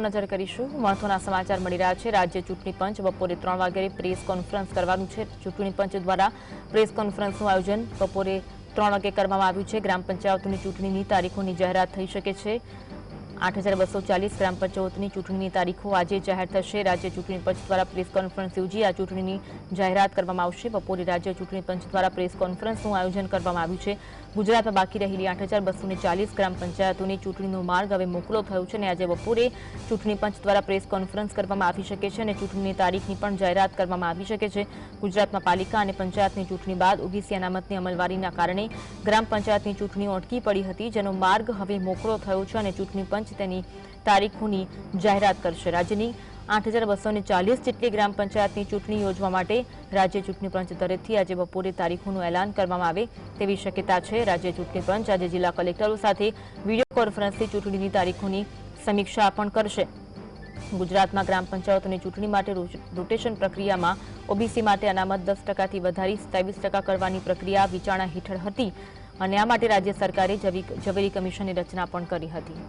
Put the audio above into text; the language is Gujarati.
નજર કરીશું. મહત્વના સમાચાર મળી રહ્યા છે. રાજ્ય ચૂંટણી પંચ બપોરે ત્રણ વાગ્યે પ્રેસ કોન્ફરન્સ કરવાનું છે. ચૂંટણી પંચ દ્વારા પ્રેસ કોન્ફરન્સનું આયોજન બપોરે ત્રણ વાગે કરવામાં આવ્યું છે. ગ્રામ પંચાયતોની ચૂંટણીની તારીખોની જાહેરાત થઈ શકે છે. આઠ હજાર બસો ચાલીસ ગ્રામ પંચાયતની ચૂંટણીની તારીખો આજે જાહેર થશે. રાજ્ય ચૂંટણી પંચ દ્વારા પ્રેસ કોન્ફરન્સ યોજી આ ચૂંટણીની જાહેરાત કરવામાં આવશે. બપોરે રાજ્ય ચૂંટણી પંચ દ્વારા પ્રેસ કોન્ફરન્સનું આયોજન કરવામાં આવ્યું છે. ગુજરાતમાં બાકી રહેલી આઠ હજાર બસો ચાલીસ ગ્રામ પંચાયતોની ચૂંટણીનો માર્ગ હવે મોકળો થયો છે અને આજે બપોરે ચૂંટણી પંચ દ્વારા પ્રેસ કોન્ફરન્સ કરવામાં આવી શકે છે અને ચૂંટણીની તારીખની પણ જાહેરાત કરવામાં આવી શકે છે. ગુજરાતમાં પાલિકા અને પંચાયતની ચૂંટણી બાદ ઓબીસી અનામતની અમલવારીના કારણે ગ્રામ પંચાયતની ચૂંટણીઓ અટકી પડી હતી, જેનો માર્ગ હવે મોકળો થયો છે અને ચૂંટણી પંચ તેની તારીખોની જાહેરાત કરશે. રાજ્યની આઠ હજાર બસો ચાલીસ જેટલી ગ્રામ પંચાયતની ચૂંટણી યોજવા માટે રાજ્ય ચૂંટણી પંચ તરફથી આજે બપોરે તારીખોનું એલાન કરવામાં આવે તેવી શક્યતા છે. રાજ્ય ચૂંટણી પંચ આજે જિલ્લા કલેક્ટરો સાથે વીડિયો કોન્ફરન્સથી ચૂંટણીની તારીખોની સમીક્ષા પણ કરશે. ગુજરાતમાં ગ્રામ પંચાયતોની ચૂંટણી માટે રોટેશન પ્રક્રિયામાં ઓબીસી માટે અનામત દસ ટકાથી વધારી સત્યાવીસ ટકા કરવાની પ્રક્રિયા વિચારણા હેઠળ હતી અને આ માટે રાજ્ય સરકારે જવી- ઝવેરી કમિશનની રચના પણ કરી હતી.